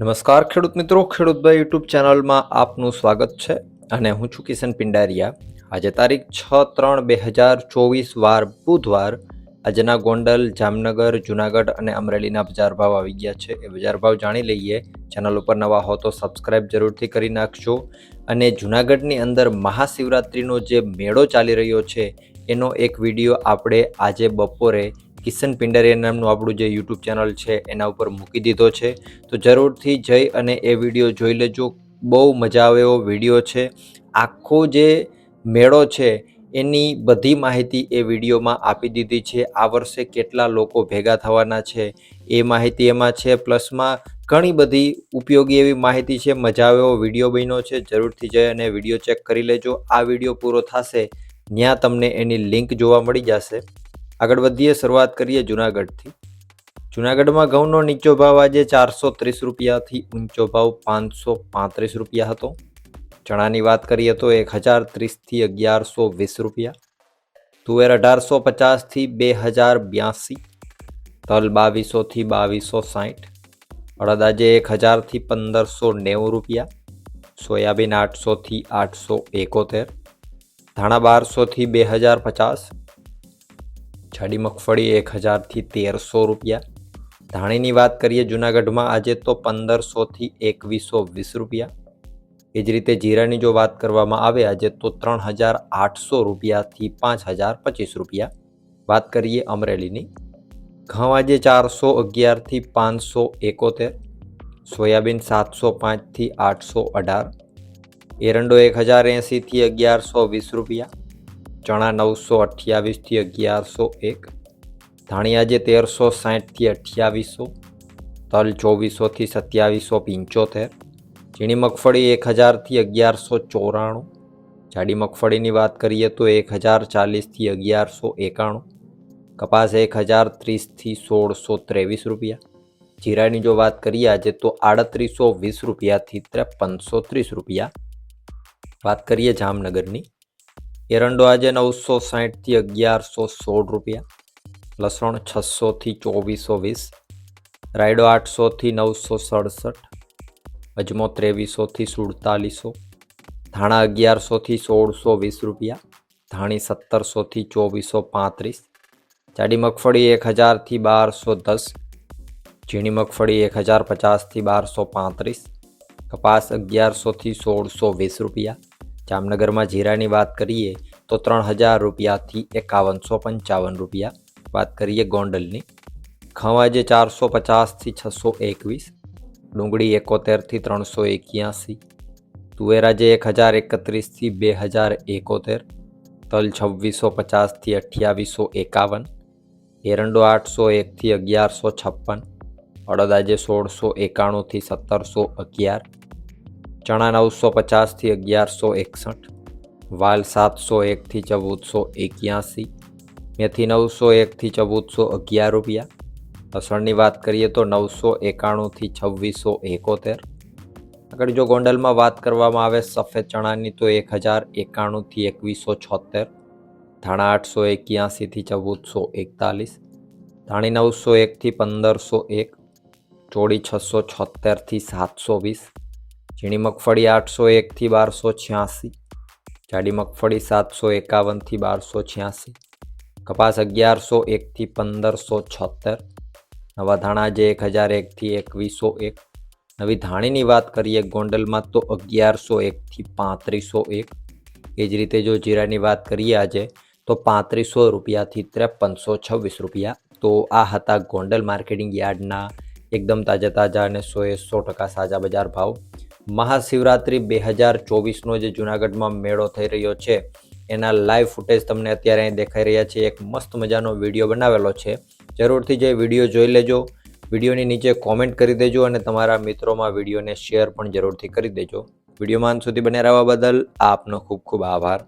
નમસ્કાર ખેડૂત મિત્રો ખેડૂતભાઈ યુટ્યુબ ચેનલમાં આપનું સ્વાગત છે અને હું છું કિશન પિંડારિયા. આજે તારીખ છ ત્રણ બે હજાર ચોવીસ વાર બુધવાર આજના ગોંડલ, જામનગર, જુનાગઢ અને અમરેલીના બજાર ભાવ આવી ગયા છે. એ બજાર ભાવ જાણી લઈએ. ચેનલ ઉપર નવા હો તો સબસ્ક્રાઇબ જરૂરથી કરી નાખજો અને જુનાગઢની અંદર મહાશિવરાત્રિનો જે મેળો ચાલી રહ્યો છે, એનો એક વીડિયો આપણે આજે બપોરે કિશન પિંડારિયા નામનું આપણું જે યુટ્યુબ ચેનલ છે, એના ઉપર મૂકી દીધો છે. તો જરૂરથી જઈ અને એ વીડિયો જોઈ લેજો. બહુ મજા આવે એવો વીડિયો છે. આખો જે મેળો છે, એની બધી માહિતી એ વિડીયોમાં આપી દીધી છે. આ વર્ષે કેટલા લોકો ભેગા થવાના છે, એ માહિતી એમાં છે. પ્લસમાં ઘણી બધી ઉપયોગી એવી માહિતી છે. મજા આવે એવો વીડિયો બન્યો છે. જરૂરથી જઈ અને વીડિયો ચેક કરી લેજો. આ વીડિયો પૂરો થશે ત્યાં તમને એની લિંક જોવા મળી જશે. આગળ વધીએ શરૂઆત કરીએ જુનાગઢથી. જુનાગઢમાં ઘઉંનો નીચો ભાવ આજે ચારસો ત્રીસ રૂપિયાથી ઊંચો ભાવ પાંચસો પાંત્રીસ રૂપિયા હતો. ચણાની વાત કરીએ તો એક હજાર ત્રીસથી અગિયારસો વીસ રૂપિયા. તુવેર અઢારસો પચાસથી બે હજાર બ્યાસી. તલ બાવીસોથી બાવીસો સાઠ. અડદ આજે એક હજારથી પંદરસો નેવું રૂપિયા. સોયાબીન આઠસોથી આઠસો એકોતેર. ધાણા બારસોથી બે હજાર પચાસ. જાડી મગફળી એક હજારથી તેરસો રૂપિયા. ધાણીની વાત કરીએ જુનાગઢમાં આજે તો પંદરસોથી એકવીસો વીસ રૂપિયા. એ જ રીતે જીરાની જો વાત કરવામાં આવે, આજે તો ત્રણ હજાર આઠસો રૂપિયાથી પાંચ હજાર પચીસ રૂપિયા. વાત કરીએ અમરેલીની. ઘઉં આજે ચારસો અગિયારથી પાંચસો એકોતેર, સોયાબીન સાતસો પાંચથી આઠસો અઢાર, એરંડો એક હજાર એંસીથી અગિયારસો વીસ રૂપિયા. ચણા નવસો અઠ્યાવીસથી અગિયારસો એક, ધાણિયા જે તેરસો સાઠથી અઠ્યાવીસો, તલ ચોવીસોથી સત્યાવીસો પંચોતેર, ઝીણી મગફળી એક હજારથી અગિયારસો ચોરાણું, જાડી મગફળીની વાત કરીએ તો એક હજાર ચાલીસથી અગિયારસો એકાણું, કપાસ એક હજાર ત્રીસથી સોળસો ત્રેવીસ રૂપિયા. જીરાની જો વાત કરીએ આજે તો આડત્રીસો વીસ રૂપિયાથી ત્રેપનસો ત્રીસ રૂપિયા. વાત કરીએ જામનગરની. એરંડો આજે નવસો સાહીઠથી અગિયારસો સોળ રૂપિયા લસણ છસોથી ચોવીસો વીસ રાયડો આઠસોથી નવસો સડસઠ અજમો ત્રેવીસોથી સુડતાલીસો ધાણા અગિયારસોથી સોળસો વીસ રૂપિયા ધાણી સત્તરસોથી ચોવીસો પાંત્રીસ જાડી મગફળી એક હજારથી બારસો દસ ઝીણી મગફળી એક હજાર પચાસથી બારસો પાંત્રીસ કપાસ અગિયારસોથી સોળસો વીસ રૂપિયા જામનગરમાં જીરાની વાત કરીએ તો ત્રણ હજાર રૂપિયાથી એકાવનસો પંચાવન રૂપિયા. વાત કરીએ ગોંડલની. આજે ચારસો પચાસથી છસો એકવીસ. ડુંગળી એકોતેરથી ત્રણસો એક્યાસી. તુવેરાજે એક હજાર એકત્રીસથી બે હજાર એકોતેર. તલ છવ્વીસો પચાસથી અઠ્યાવીસો એકાવન. એરંડો આઠસો એકથી અગિયારસો છપ્પન. અડદ આજે સોળસો એકાણુંથી સત્તરસો અગિયાર. ચણા નવસો પચાસથી અગિયારસો એકસઠ, વાલ સાતસો એકથી ચૌદસો એક્યાસી મેથી નવસો એકથી ચૌદસો અગિયાર રૂપિયા. લસણની વાત કરીએ તો નવસો એકાણુંથી છવ્વીસો એકોતેર. આગળ જો ગોંડલમાં વાત કરવામાં આવે સફેદ ચણાની તો એક હજાર એકાણુંથી એકવીસો છોતેર, ધાણા આઠસો એક્યાસીથી ચૌદસો એકતાલીસ ધાણી નવસો એકથી પંદરસો એક, ચોળી છસો છોતેરથી સાતસો વીસ ઝીણી મગફળી આઠસો એકથી બારસો છ્યાસી, જાડી મગફળી સાતસો એકાવનથી બારસો છ્યાસી, કપાસ અગિયારસો એકથી પંદરસો છોતેર, નવા ધાણા જે એક હજાર એકથી એકવીસો એક, નવી ધાણીની વાત કરીએ ગોંડલમાં તો અગિયારસો એકથી પાંત્રીસો એક, એ જ રીતે જો જીરાની વાત કરીએ આજે, તો પાંત્રીસો રૂપિયાથી ત્રેપનસો છવ્વીસ રૂપિયા, તો આ હતા ગોંડલ માર્કેટિંગ યાર્ડના એકદમ તાજા તાજા અને સોએ સો ટકા સાજા બજાર ભાવ. મહાશિવરાત્રિ બે હજાર ચોવીસનો જે જુનાગઢમાં મેળો થઈ રહ્યો છે, એના લાઈવ ફૂટેજ તમને અત્યારે અહીં દેખાઈ રહ્યા છે. એક મસ્ત મજાનો વીડિયો બનાવેલો છે. જરૂરથી જે વીડિયો જોઈ લેજો. વિડીયોની નીચે કોમેન્ટ કરી દેજો અને તમારા મિત્રોમાં વિડીયોને શેર પણ જરૂરથી કરી દેજો. વિડીયોમાં અંત સુધી બને રહેવા બદલ આપનો ખૂબ ખૂબ આભાર.